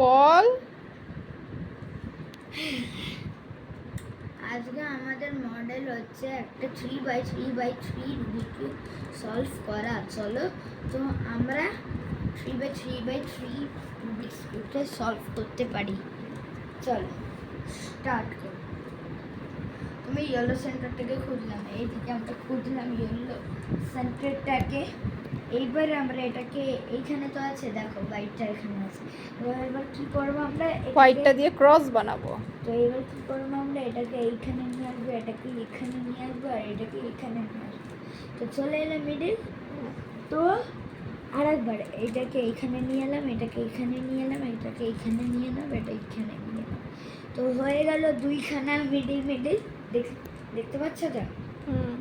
বল। আজকে আমাদের মডেল হচ্ছে একটা three by three by three Rubik solve করা। চলো, তো আমরা three by three by three Rubik's কিউবকে solve করতে পারি। চলো স্টার্ট করো। তুমি ইয়েলো সেন্টারটাকে খুঁজলাম। এই থেকে আমরা খুঁজলাম ইয়েলো সেন্টারটাকে এইবার আমরা এটাকে এইখানে তো আছে দেখো হোয়াইটটা এখানে আছে। এবার এবার কী করব আমরা হোয়াইটটা দিয়ে ক্রস বানাবো। তো এবার কী করব আমরা এটাকে এইখানে নিয়ে আসব এটাকে এখানে নিয়ে আসব আর এটাকে এখানে নিয়ে আসব। তো চলে এলাম মিডিল তো আরেকবার এটাকে এইখানে নিয়ে এলাম এটাকে এখানে নিয়ে এলাম এটাকে এখানে নিয়ে এলাম এটা এখানে নিয়ে এলাম। তো হয়ে গেল দুইখানা মিডিল মিডিল দেখ দেখতে পাচ্ছ তো? হুম।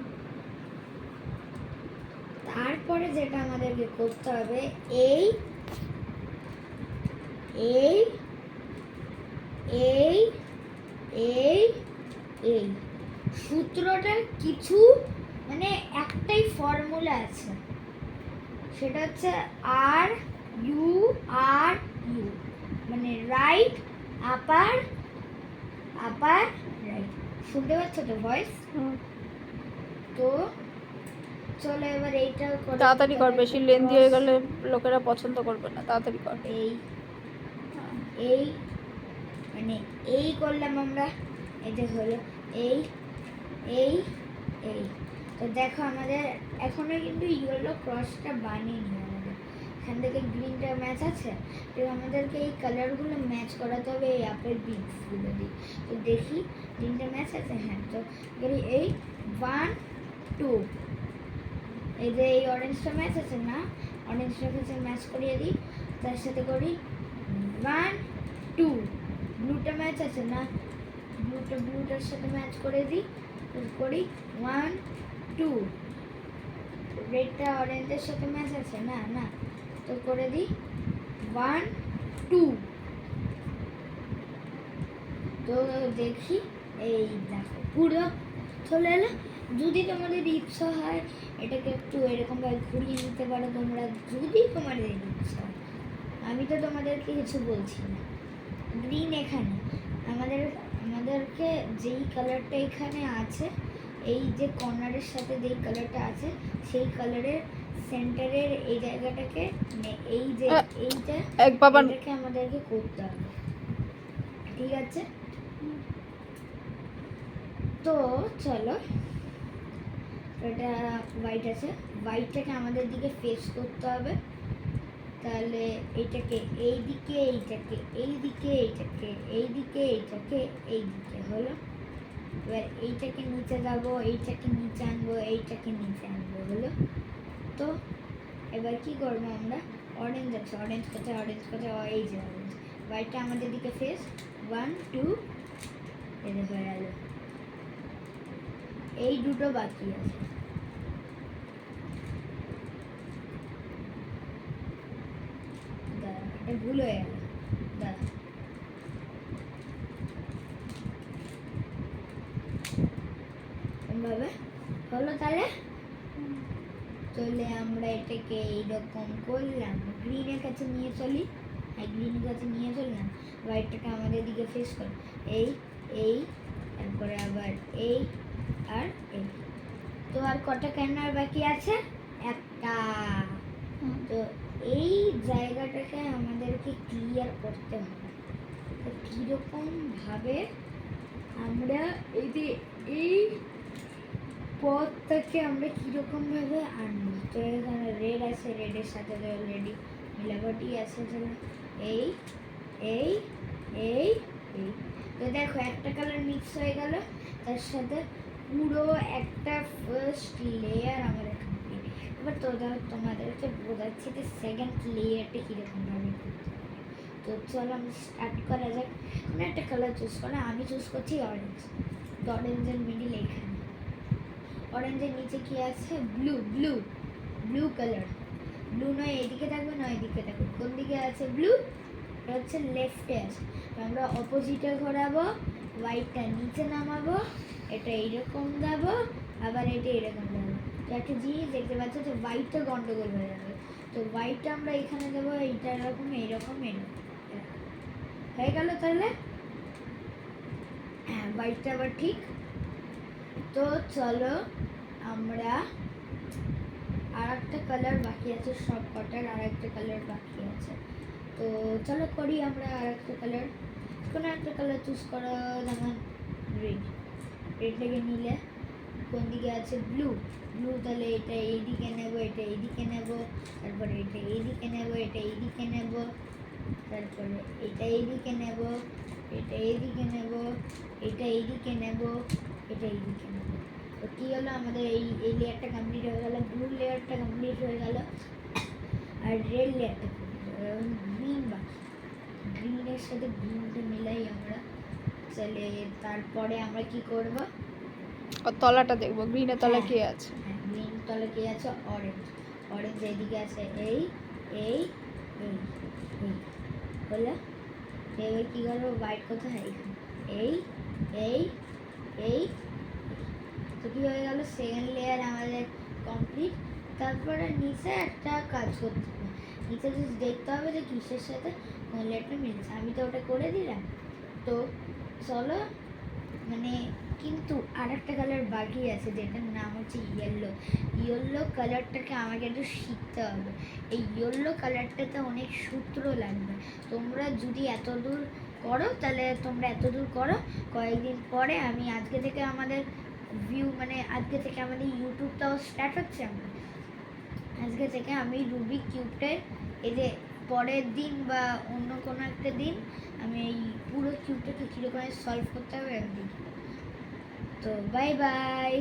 তারপরে যেটা আমাদেরকে করতে হবে এই এই এই এই এই। সূত্রটা কিছু মানে একটাই ফর্মুলা আছে। সেটা হচ্ছে আর ইউ আর ইউ মানে রাইট আপার আপার রাইট শুনতে পাচ্ছ তো ভয়েস। তো চলো এবার এইটা তাড়াতাড়ি কর বেশি লেন্দি হয়ে গেলে লোকেরা পছন্দ করবে না তাড়াতাড়ি কর। এই এই মানে এই করলাম আমরা এটা হলো এই এই এই। তো দেখো আমাদের এখনও কিন্তু ইয়েলো ক্রসটা বানিয়েনি আমাদের। এখান থেকে গ্রিনটা ম্যাচ আছে? তো আমাদেরকে এই কালারগুলো ম্যাচ করাতে হবে এই আপেল বিটসগুলো দিয়ে। তো দেখি গ্রিনটা ম্যাচ আছে? হ্যাঁ তো এই ওয়ান টু এই যে এই অরেঞ্জটা ম্যাচ আছে না অরেঞ্জটা কাছে ম্যাচ করিয়ে দিই, তার সাথে করি ওয়ান টু ব্লুটা ম্যাচ আছে না ব্লুটা ব্লুটার সাথে ম্যাচ করে দিই করি ওয়ান টু রেডটা অরেঞ্জের সাথে ম্যাচ আছে না না। তো করে দিই ওয়ান টু তো দেখি, এই দেখো, পুরো চলে এলো। যদি তোমাদের ইচ্ছা হয় এটাকে একটু এরকমভাবে ঘুরিয়ে নিতে পারো তোমরা যদি তোমাদের ইচ্ছা হয়। আমি তো তোমাদেরকে কিছু বলছি না। গ্রিন এখানে। আমাদের আমাদেরকে যেই কালারটা এখানে আছে এই যে কর্নারের সাথে যেই কালারটা আছে সেই কালারের সেন্টারের এই জায়গাটাকে এই যে এইটা এটাকে আমাদেরকে করতে হবে। ঠিক আছে? তো চলো এটা হোয়াইট আছে। হোয়াইটটাকে আমাদের দিকে ফেস করতে হবে। তাহলে এইটাকে এই দিকে এইটাকে এই দিকে এইটাকে এই দিকে এইটাকে এই দিকে হলো। এবার এইটাকে নিচে যাব, এইটাকে নিচে আনব, এইটাকে নিচে আনব হলো। তো এবার কি করব আমরা? অরেঞ্জ আছে অরেঞ্জ কোথায় অরেঞ্জ কোথায়? এই যে অরেঞ্জ হোয়াইটটা আমাদের দিকে ফেস ওয়ান টু এদের হয়ে গেল। এই দুটো বাকি আছে। ভুল হয়ে গেল দাঁড়া। এভাবে হলো তাহলে? চলে আমরা এটাকে এইরকম করলাম। গ্রিনের কাছে নিয়ে চলি। আর গ্রিনের কাছে নিয়ে চললাম। হোয়াইটটাকে আমাদের দিকে ফেস কর। এই এই, তারপরে আবার এই আর তো আর কটা ক্যানার বাকি আছে? একটা। তো এই জায়গাটাকে আমাদেরকে ক্লিয়ার করতে হবে। তো কীরকম ভাবে আমরা এই যে এই পথটাকে আমরা কীরকম ভাবে আনব? তো এখানে রেড আছে রেডের সাথে তো অলরেডি মিলাবটি আছে চলো এই এই এই এই। তো দেখো একটা কালার মিক্স হয়ে গেল তার সাথে পুরো একটা ফার্স্ট লেয়ার আমাদের কমপ্লিট এবার তো ধরো তোমাদেরকে বোঝাচ্ছি যে সেকেন্ড লেয়ারটা কীরকম ভাবে তো চলো আমি স্টার্ট করা যাক। কোনো একটা কালার চুজ করো আমি চুজ করছি অরেঞ্জ তো অরেঞ্জের মিডিল এখানে। অরেঞ্জের নিচে কি আছে? Blue blue blue colour blue নয় এদিকে থাকবে, নয় এদিকে থাকবে। কোন দিকে আছে? ব্লু হচ্ছে লেফটে আমরা অপোজিটে ঘোরাবো হোয়াইটটা নিচে নামাবো, এটা এইরকম দেবো, আবার এটা এরকম দেবো। তো একটা জিনিস দেখতে পাচ্ছ যে হোয়াইটটা গন্ডগোল হয়ে যাবে। তো হোয়াইটটা আমরা এখানে দেবো, এইটা এরকম, এইরকম এরকম হয়ে গেল তাহলে? হ্যাঁ বাড়িটা আবার ঠিক। তো চলো আমরা আর একটা কালার বাকি আছে, সব কটার আর একটা কালার বাকি আছে। তো চলো করি আমরা আর একটা কালার কোনো একটা কালার চুজ করো, যেমন রেড রেডটাকে নিলে কোন দিকে আছে? ব্লু ব্লু তাহলে এটা এইদিকে নেব, এটা এইদিকে নেব। তারপরে এটা এইদিকে নেব, এটা এইদিকে নেব। তারপরে এটা এইদিকে নেব, এটা এইদিকে নেব, এটা এইদিকে নেব, এটা এইদিকে নেব। তো কী হলো? আমাদের এই এই লেয়ারটা কমপ্লিট হয়ে গেল। ব্লু লেয়ারটা কমপ্লিট হয়ে গেল। আর রেড লেয়ারটা গ্রিন বাকি গ্রিনের সাথে গ্রিনটা মিলাই আমরা তাহলে তারপরে আমরা কি করব? আর তলাটা দেখব গ্রিনের তলা হ্যাঁ। কে আছে? হ্যাঁ গ্রিন তলা কি আছে? অরেঞ্জ অরেঞ্জ এদিকে আছে এই এই এই বলে এবার কী করব? হোয়াইট কোথায়? এই এই এই তো কী হয়ে গেল? সেকেন্ড লেয়ার আমাদের কমপ্লিট তারপরে নিচে একটা কাজ করতে just দেখতে হবে যে কিসের সাথে কোন লেয়ারটা মিলছে। আমি তো ওটা করে দিলাম। তো চলো মানে কিন্তু আর একটা কালার বাকি আছে যেটার নাম হচ্ছে ইয়েলো ইয়েলো কালারটাকে আমাকে একটু শিখতে হবে। এই ইয়েলো কালারটাতে অনেক সূত্র লাগবে। তোমরা যদি এত দূর করো, তাহলে তোমরা এত দূর করো, কয়েকদিন পরে আমি আজকে থেকে আমাদের ভিউ মানে আজকে থেকে আমাদের ইউটিউবটাও স্টার্ট হচ্ছে আমার। আজকে থেকে আমি রুবিক কিউবটার এই যে পরের দিন বা অন্য কোনো একটা দিন আমি এই পুরো কিউবটাকে কীরকম সলভ করতে হবে আমি তো বাই বাই